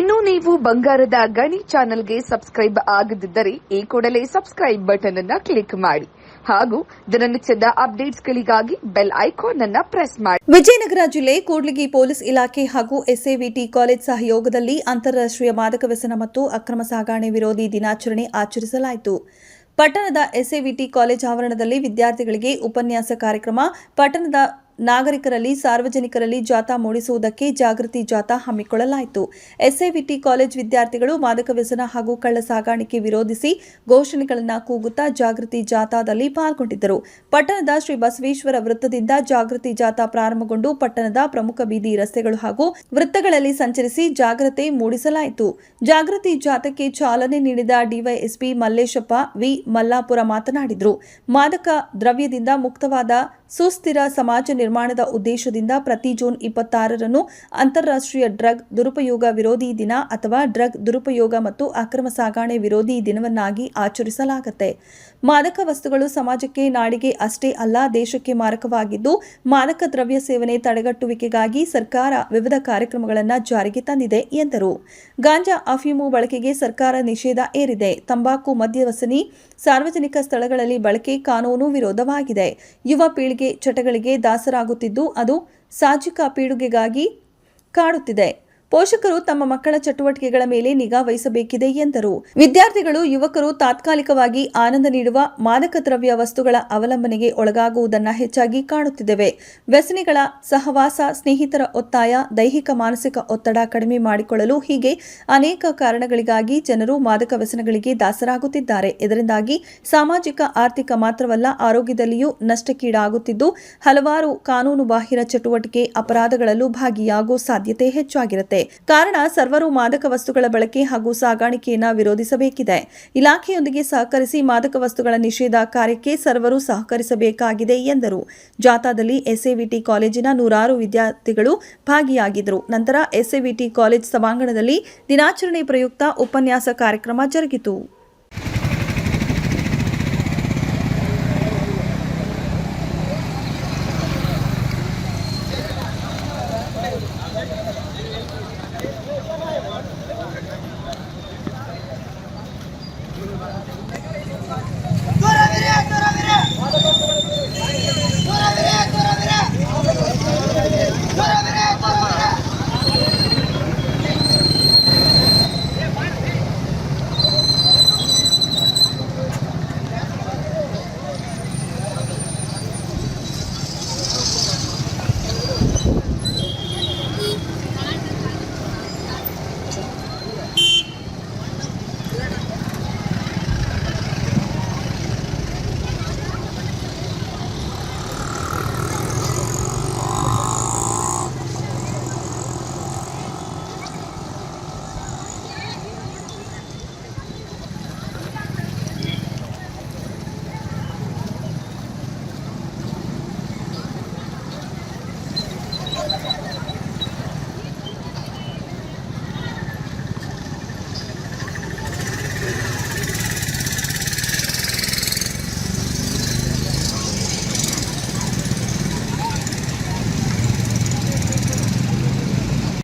ಇನ್ನು ನೀವು ಬಂಗಾರದ ಗಣಿ ಚಾನೆಲ್ಗೆ ಸಬ್ಸ್ಕ್ರೈಬ್ ಆಗದಿದ್ದರೆ ಈ ಕೂಡಲೇ ಸಬ್ಸ್ಕ್ರೈಬ್ ಬಟನ್ ಅನ್ನ ಕ್ಲಿಕ್ ಮಾಡಿ ಹಾಗೂ ದಿನನಿತ್ಯದ ಅಪ್ಡೇಟ್ಸ್ಗಳಿಗಾಗಿ ಬೆಲ್ ಐಕಾನ್ ಅನ್ನ ಪ್ರೆಸ್ ಮಾಡಿ. ವಿಜಯನಗರ ಜಿಲ್ಲೆ ಕೂಡ್ಲಿಗಿ ಪೊಲೀಸ್ ಇಲಾಖೆ ಹಾಗೂ ಎಸ್ಎವಿಟಿ ಕಾಲೇಜ್ ಸಹಯೋಗದಲ್ಲಿ ಅಂತಾರಾಷ್ಟೀಯ ಮಾದಕ ವ್ಯಸನ ಮತ್ತು ಅಕ್ರಮ ಸಾಗಾಣೆ ವಿರೋಧಿ ದಿನಾಚರಣೆ ಆಚರಿಸಲಾಯಿತು. ಪಟ್ಟಣದ ಎಸ್ಎವಿಟಿ ಕಾಲೇಜ್ ಆವರಣದಲ್ಲಿ ವಿದ್ಯಾರ್ಥಿಗಳಿಗೆ ಉಪನ್ಯಾಸ ಕಾರ್ಯಕ್ರಮ, ಪಟ್ಟಣದ ನಾಗರಿಕರಲ್ಲಿ, ಸಾರ್ವಜನಿಕರಲ್ಲಿ ಜಾಥಾ ಮೂಡಿಸುವುದಕ್ಕೆ ಜಾಗೃತಿ ಜಾಥಾ ಹಮ್ಮಿಕೊಳ್ಳಲಾಯಿತು. ಎಸ್ಎವಿಟಿ ಕಾಲೇಜ್ ವಿದ್ಯಾರ್ಥಿಗಳು ಮಾದಕ ವ್ಯಸನ ಹಾಗೂ ಕಳ್ಳ ಸಾಗಾಣಿಕೆ ವಿರೋಧಿಸಿ ಘೋಷಣೆಗಳನ್ನು ಕೂಗುತ್ತಾ ಜಾಗೃತಿ ಜಾಥಾದಲ್ಲಿ ಪಾಲ್ಗೊಂಡಿದ್ದರು. ಪಟ್ಟಣದ ಶ್ರೀ ಬಸವೇಶ್ವರ ವೃತ್ತದಿಂದ ಜಾಗೃತಿ ಜಾಥಾ ಪ್ರಾರಂಭಗೊಂಡು ಪಟ್ಟಣದ ಪ್ರಮುಖ ಬೀದಿ ರಸ್ತೆಗಳು ಹಾಗೂ ವೃತ್ತಗಳಲ್ಲಿ ಸಂಚರಿಸಿ ಜಾಗೃತಿ ಮೂಡಿಸಲಾಯಿತು. ಜಾಗೃತಿ ಜಾಥಾಕ್ಕೆ ಚಾಲನೆ ನೀಡಿದ ಡಿವೈಎಸ್ಪಿ ಮಲ್ಲೇಶಪ್ಪ ವಿ. ಮಲ್ಲಾಪುರ ಮಾತನಾಡಿದರು. ಮಾದಕ ದ್ರವ್ಯದಿಂದ ಮುಕ್ತವಾದ ಸುಸ್ಥಿರ ಸಮಾಜ ನಿರ್ಮಾಣದ ಉದ್ದೇಶದಿಂದ ಪ್ರತಿ ಜೂನ್ ಇಪ್ಪತ್ತಾರರನ್ನು ಅಂತಾರಾಷ್ಟ್ರೀಯ ಡ್ರಗ್ ದುರುಪಯೋಗ ವಿರೋಧಿ ದಿನ ಅಥವಾ ಡ್ರಗ್ ದುರುಪಯೋಗ ಮತ್ತು ಅಕ್ರಮ ಸಾಗಾಣೆ ವಿರೋಧಿ ದಿನವನ್ನಾಗಿ ಆಚರಿಸಲಾಗುತ್ತೆ. ಮಾದಕ ವಸ್ತುಗಳು ಸಮಾಜಕ್ಕೆ ನಾಡಿಗೆ ಅಷ್ಟೇ ಅಲ್ಲ, ದೇಶಕ್ಕೆ ಮಾರಕವಾಗಿದ್ದು, ಮಾದಕ ದ್ರವ್ಯ ಸೇವನೆ ತಡೆಗಟ್ಟುವಿಕೆಗಾಗಿ ಸರ್ಕಾರ ವಿವಿಧ ಕಾರ್ಯಕ್ರಮಗಳನ್ನು ಜಾರಿಗೆ ತಂದಿದೆ ಎಂದರು. ಗಾಂಜಾ ಅಫೀಮು ಬಳಕೆಗೆ ಸರ್ಕಾರ ನಿಷೇಧ ಏರಿದೆ ತಂಬಾಕು, ಮದ್ಯವಸನಿ, ಸಾರ್ವಜನಿಕ ಸ್ಥಳಗಳಲ್ಲಿ ಬಳಕೆ ಕಾನೂನು ವಿರೋಧವಾಗಿದೆ. ಯುವ ಪೀಳಿಗೆ, ಚಟಗಳಿಗೆ ದಾಸರಾಗುತ್ತಿದ್ದು ಅದು ಸಾಜಿಕ ಪೀಡುಗೆಗಾಗಿ ಕಾಡುತ್ತಿದೆ. ಪೋಷಕರು ತಮ್ಮ ಮಕ್ಕಳ ಚಟುವಟಿಕೆಗಳ ಮೇಲೆ ನಿಗಾ ವಹಿಸಬೇಕಿದೆ ಎಂದರು. ವಿದ್ಯಾರ್ಥಿಗಳು, ಯುವಕರು ತಾತ್ಕಾಲಿಕವಾಗಿ ಆನಂದ ನೀಡುವ ಮಾದಕ ದ್ರವ್ಯ ವಸ್ತುಗಳ ಅವಲಂಬನೆಗೆ ಒಳಗಾಗುವುದನ್ನು ಹೆಚ್ಚಾಗಿ ಕಾಣುತ್ತಿದ್ದೇವೆ. ವ್ಯಸನಿಗಳ ಸಹವಾಸ, ಸ್ನೇಹಿತರ ಒತ್ತಾಯ, ದೈಹಿಕ, ಮಾನಸಿಕ ಒತ್ತಡ ಕಡಿಮೆ ಮಾಡಿಕೊಳ್ಳಲು ಹೀಗೆ ಅನೇಕ ಕಾರಣಗಳಿಗಾಗಿ ಜನರು ಮಾದಕ ವ್ಯಸನಗಳಿಗೆ ದಾಸರಾಗುತ್ತಿದ್ದಾರೆ. ಇದರಿಂದಾಗಿ ಸಾಮಾಜಿಕ, ಆರ್ಥಿಕ ಮಾತ್ರವಲ್ಲ, ಆರೋಗ್ಯದಲ್ಲಿಯೂ ನಷ್ಟಕ್ಕೀಡಾಗುತ್ತಿದ್ದು, ಹಲವಾರು ಕಾನೂನು ಬಾಹಿರ ಚಟುವಟಿಕೆ ಅಪರಾಧಗಳಲ್ಲೂ ಭಾಗಿಯಾಗುವ ಸಾಧ್ಯತೆ ಹೆಚ್ಚಾಗಿರುತ್ತೆ. ಕಾರಣ ಸರ್ವರು ಮಾದಕ ವಸ್ತುಗಳ ಬಳಕೆ ಹಾಗೂ ಸಾಗಾಣಿಕೆಯನ್ನು ವಿರೋಧಿಸಬೇಕಿದೆ. ಇಲಾಖೆಯೊಂದಿಗೆ ಸಹಕರಿಸಿ ಮಾದಕ ವಸ್ತುಗಳ ನಿಷೇಧ ಕಾರ್ಯಕ್ಕೆ ಸರ್ವರು ಸಹಕರಿಸಬೇಕಾಗಿದೆ ಎಂದರು. ಜಾಥಾದಲ್ಲಿ ಎಸ್ಎವಿಟಿ ಕಾಲೇಜಿನ ನೂರಾರು ವಿದ್ಯಾರ್ಥಿಗಳು ಭಾಗಿಯಾಗಿದ್ದರು. ನಂತರ ಎಸ್ಎವಿಟಿ ಕಾಲೇಜ್ ಸಭಾಂಗಣದಲ್ಲಿ ದಿನಾಚರಣೆ ಪ್ರಯುಕ್ತ ಉಪನ್ಯಾಸ ಕಾರ್ಯಕ್ರಮ ಜರುಗಿತು.